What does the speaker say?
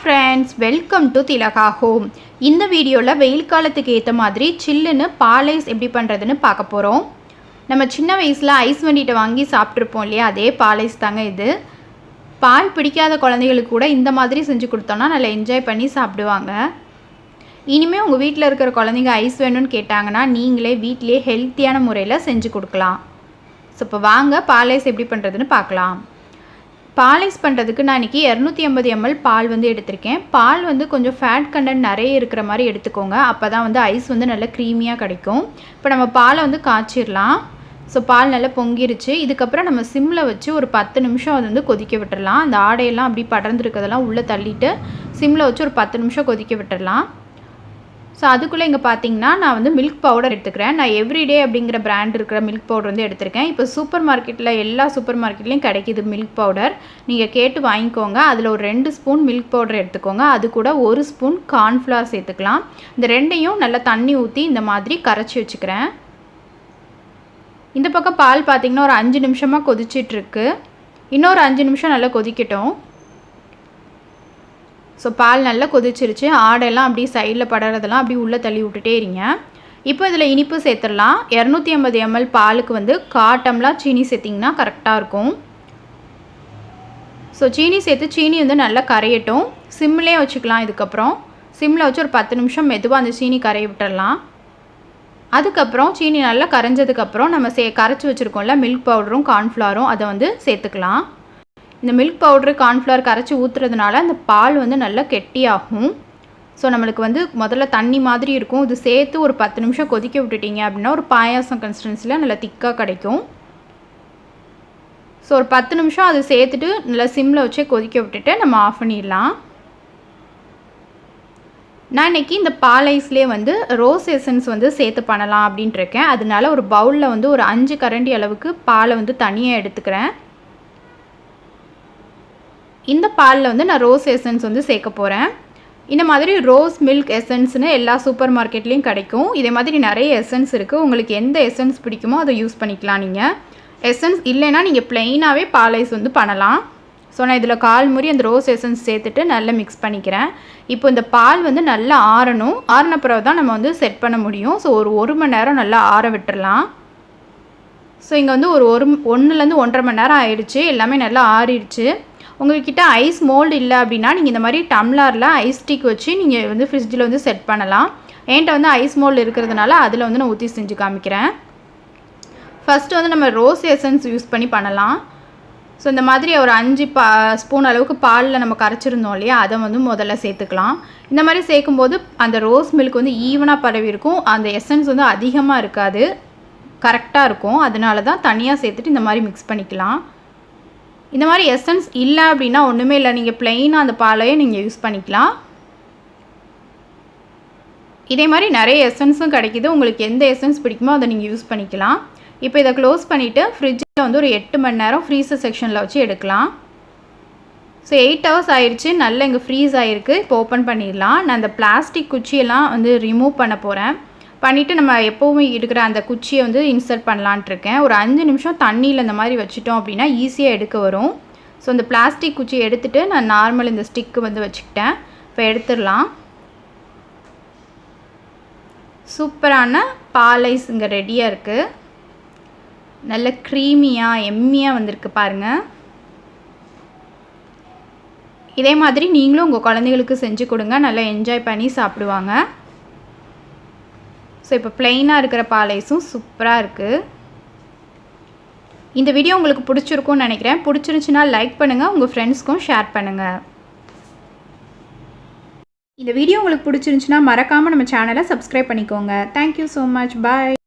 Friends welcome to Thilaga home இந்த வீடியோவில் வெயில் காலத்துக்கு ஏற்ற மாதிரி சில்லுன்னு பால் ஐஸ் எப்படி பண்ணுறதுன்னு பார்க்க போகிறோம் நம்ம சின்ன வயசில் ஐஸ் வண்டிகிட்ட வாங்கி சாப்பிட்ருப்போம் இல்லையா? அதே பால் ஐஸ் தாங்க இது. பால் பிடிக்காத குழந்தைகளுக்கு கூட இந்த மாதிரி செஞ்சு கொடுத்தோன்னா நல்லா என்ஜாய் பண்ணி சாப்பிடுவாங்க. இனிமேல் உங்கள் வீட்டில் இருக்கிற குழந்தைங்க ஐஸ் வேணும்னு கேட்டாங்கன்னா நீங்களே வீட்டிலேயே ஹெல்த்தியான முறையில் செஞ்சு கொடுக்கலாம். ஸோ இப்போ வாங்க பால் ஐஸ் எப்படி பண்ணுறதுன்னு பார்க்கலாம். பாலைஸ் பண்ணுறதுக்கு நான் இன்றைக்கி இரநூத்தி ஐம்பது எம்எல் பால் வந்து எடுத்திருக்கேன். பால் வந்து கொஞ்சம் ஃபேட் கண்டென்ட் நிறைய இருக்கிற மாதிரி எடுத்துக்கோங்க. அப்போ தான் வந்து ஐஸ் வந்து நல்லா க்ரீமியாக கிடைக்கும். இப்போ நம்ம பாலை வந்து காய்ச்சிடலாம் ஸோ பால் நல்லா பொங்கிருச்சு. இதுக்கப்புறம் நம்ம சிம்மில் வச்சு ஒரு பத்து நிமிஷம் அது வந்து கொதிக்க விட்டுடலாம் அந்த ஆடையெல்லாம் அப்படி படர்ந்துருக்கிறதெல்லாம் உள்ளே தள்ளிட்டு சிம்மில் வச்சு ஒரு பத்து நிமிஷம் கொதிக்க விட்டுடலாம் ஸோ அதுக்குள்ளே இங்கே பார்த்தீங்கன்னா நான் வந்து மில்க் பவுடர் எடுத்துக்கிறேன். நான் எவ்ரிடே அப்படிங்கிற பிராண்ட் இருக்கிற மில்க் பவுடர் வந்து எடுத்திருக்கேன். இப்போ சூப்பர் மார்க்கெட்டில் எல்லா சூப்பர் மார்க்கெட்லேயும் கிடைக்கிது மில்க் பவுடர் நீங்கள் கேட்டு வாங்கிக்கோங்க. அதில் ஒரு ரெண்டு ஸ்பூன் மில்க் பவுடர் எடுத்துக்கோங்க. அது கூட ஒரு ஸ்பூன் கார்ன்ஃப்ளவர் சேர்த்துக்கலாம். இந்த ரெண்டையும் நல்லா தண்ணி ஊற்றி இந்த மாதிரி கரைச்சி வச்சுக்கிறேன். இந்த பக்கம் பால் பார்த்திங்கன்னா ஒரு அஞ்சு நிமிஷமாக கொதிச்சிட்ருக்கு இன்னொரு அஞ்சு நிமிஷம் நல்லா கொதிக்கட்டும். ஸோ பால் நல்லா கொதிச்சிருச்சு. ஆடெல்லாம் அப்படியே சைடில் படுறதெல்லாம் அப்படியே உள்ளே தள்ளி விட்டுட்டே இருங்க. இப்போ இதில் இனிப்பு சேர்த்துடலாம். இரநூத்தி ஐம்பது எம்எல் பாலுக்கு வந்து காட்டம்லாம் சீனி சேர்த்திங்கன்னா கரெக்டாக இருக்கும். ஸோ சீனி சேர்த்து சீனி வந்து நல்லா கரையட்டும். சிம்லேயே வச்சுக்கலாம் இதுக்கப்புறம். சிம்மில் வச்சு ஒரு பத்து நிமிஷம் மெதுவாக அந்த சீனி கரைய விட்டுடலாம். அதுக்கப்புறம் சீனி நல்லா கரைஞ்சதுக்கப்புறம் நம்ம சே கரைச்சி வச்சுருக்கோம்ல மில்க் பவுடரும் கார்ன்ஃப்ளவரும் அதை வந்து சேர்த்துக்கலாம். இந்த மில்க் பவுட்ரு கார்ன்ஃப்ளவர் கரைச்சி ஊற்றுறதுனால அந்த பால் வந்து நல்லா கெட்டியாகும். ஸோ நம்மளுக்கு வந்து முதல்ல தண்ணி மாதிரி இருக்கும். இது சேர்த்து ஒரு பத்து நிமிஷம் கொதிக்க விட்டுட்டீங்க அப்படின்னா ஒரு பாயாசம் கன்சிஸ்டன்சியில் நல்லா திக்காக கிடைக்கும். ஸோ ஒரு பத்து நிமிஷம் அது சேர்த்துட்டு நல்லா சிம்மில் வச்சே கொதிக்க விட்டுட்டு நம்ம ஆஃப் பண்ணிடலாம். நான் இன்றைக்கி இந்த பால் ஐஸ்லேயே வந்து ரோஸ் எசன்ஸ் வந்து சேர்த்து பண்ணலாம் அப்படின்ட்டு இருக்கேன். அதனால ஒரு பவுலில் வந்து ஒரு அஞ்சு கரண்டி அளவுக்கு பாலை வந்து தனியாக எடுத்துக்கிறேன். இந்த பாலில் வந்து நான் ரோஸ் எசன்ஸ் வந்து சேர்க்க போகிறேன் இந்த மாதிரி ரோஸ் மில்க் எசன்ஸ்னு எல்லா சூப்பர் மார்க்கெட்லேயும் கிடைக்கும். இதே மாதிரி நிறைய எசன்ஸ் இருக்குது உங்களுக்கு எந்த எசன்ஸ் பிடிக்குமோ அதை யூஸ் பண்ணிக்கலாம் நீங்கள் எசன்ஸ் இல்லைன்னா நீங்கள் ப்ளெயினாகவே பால் ஐஸ் வந்து பண்ணலாம். ஸோ நான் இதில் கால் முறி அந்த ரோஸ் எசன்ஸ் சேர்த்துட்டு நல்லா மிக்ஸ் பண்ணிக்கிறேன். இப்போ இந்த பால் வந்து நல்லா ஆறணும். ஆறின பிறகு தான் நம்ம வந்து செட் பண்ண முடியும். ஸோ ஒரு ஒரு மணி நேரம் நல்லா ஆற விட்டுடலாம் ஸோ இங்கே வந்து ஒரு ஒரு ஒன்றுலேருந்து ஒன்றரை மணி நேரம் ஆயிடுச்சு. எல்லாமே நல்லா ஆறிடுச்சு. உங்கள்கிட்ட ஐஸ் மோல்டு இல்லை அப்படின்னா நீங்கள் இந்த மாதிரி டம்ளரில் ஐஸ் ஸ்டிக் வச்சு நீங்கள் வந்து ஃப்ரிட்ஜில் வந்து செட் பண்ணலாம். என்கிட்ட வந்து ஐஸ் மோல்டு இருக்கிறதுனால அதில் வந்து நான் ஊற்றி செஞ்சு காமிக்கிறேன். ஃபஸ்ட்டு வந்து நம்ம ரோஸ் எசன்ஸ் யூஸ் பண்ணி பண்ணலாம். ஸோ இந்த மாதிரி ஒரு அஞ்சு பா ஸ்பூன் அளவுக்கு பாலில் நம்ம கரைச்சிருந்தோம் இல்லையா? அதை வந்து முதல்ல சேர்த்துக்கலாம். இந்த மாதிரி சேர்க்கும்போது அந்த ரோஸ் மில்க் வந்து ஈவனாக பரவி இருக்கும். அந்த எசன்ஸ் வந்து அதிகமாக இருக்காது. கரெக்டாக இருக்கும். அதனால தான் தனியாக சேர்த்துட்டு இந்த மாதிரி மிக்ஸ் பண்ணிக்கலாம். இந்த மாதிரி எசன்ஸ் இல்லை அப்படின்னா ஒன்றுமே இல்லை. நீங்கள் ப்ளெயினாக அந்த பாலையே நீங்கள் யூஸ் பண்ணிக்கலாம். இதே மாதிரி நிறைய எசன்ஸும் கிடைக்கிது. உங்களுக்கு எந்த எசன்ஸ் பிடிக்குமோ அதை நீங்கள் யூஸ் பண்ணிக்கலாம். இப்போ இதை க்ளோஸ் பண்ணிவிட்டு ஃப்ரிட்ஜில் வந்து ஒரு எட்டு மணி நேரம் ஃப்ரீஸர் செக்ஷனில் வச்சு எடுக்கலாம். ஸோ எயிட் ஹவர்ஸ் ஆயிடுச்சு நல்லா இங்கே ஃப்ரீஸ் ஆகிருக்கு இப்போ ஓப்பன் பண்ணிடலாம். நான் அந்த பிளாஸ்டிக் குச்சியெல்லாம் வந்து ரிமூவ் பண்ண போகிறேன் பண்ணிவிட்டு நம்ம எப்போவுமே இருக்கிற அந்த குச்சியை வந்து இன்சர்ட் பண்ணலான்ட்டு இருக்கேன் ஒரு அஞ்சு நிமிஷம் தண்ணியில் இந்த மாதிரி வச்சுட்டோம் அப்படின்னா ஈஸியாக எடுக்க வரும். ஸோ இந்த பிளாஸ்டிக் குச்சியை எடுத்துகிட்டு நான் நார்மல் இந்த ஸ்டிக்கு வந்து வச்சுக்கிட்டேன். இப்போ எடுத்துடலாம். சூப்பரான பாலைஸ் இங்கே ரெடியாக இருக்குது நல்ல க்ரீமியாக எம்மியாக வந்திருக்கு பாருங்கள் இதே மாதிரி நீங்களும் உங்கள் குழந்தைகளுக்கு செஞ்சு கொடுங்க. நல்லா என்ஜாய் பண்ணி சாப்பிடுவாங்க. ஸோ இப்போ ப்ளெயினாக இருக்கிற பாலைஸும் சூப்பராக இருக்குது இந்த வீடியோ உங்களுக்கு பிடிச்சிருக்கும்னு நினைக்கிறேன். பிடிச்சிருந்துச்சின்னா லைக் பண்ணுங்கள் உங்கள் ஃப்ரெண்ட்ஸ்க்கும் ஷேர் பண்ணுங்கள் இந்த வீடியோ உங்களுக்கு பிடிச்சிருந்துச்சின்னா மறக்காமல் நம்ம சேனலை சப்ஸ்கிரைப் பண்ணிக்கோங்க. Thank you so much bye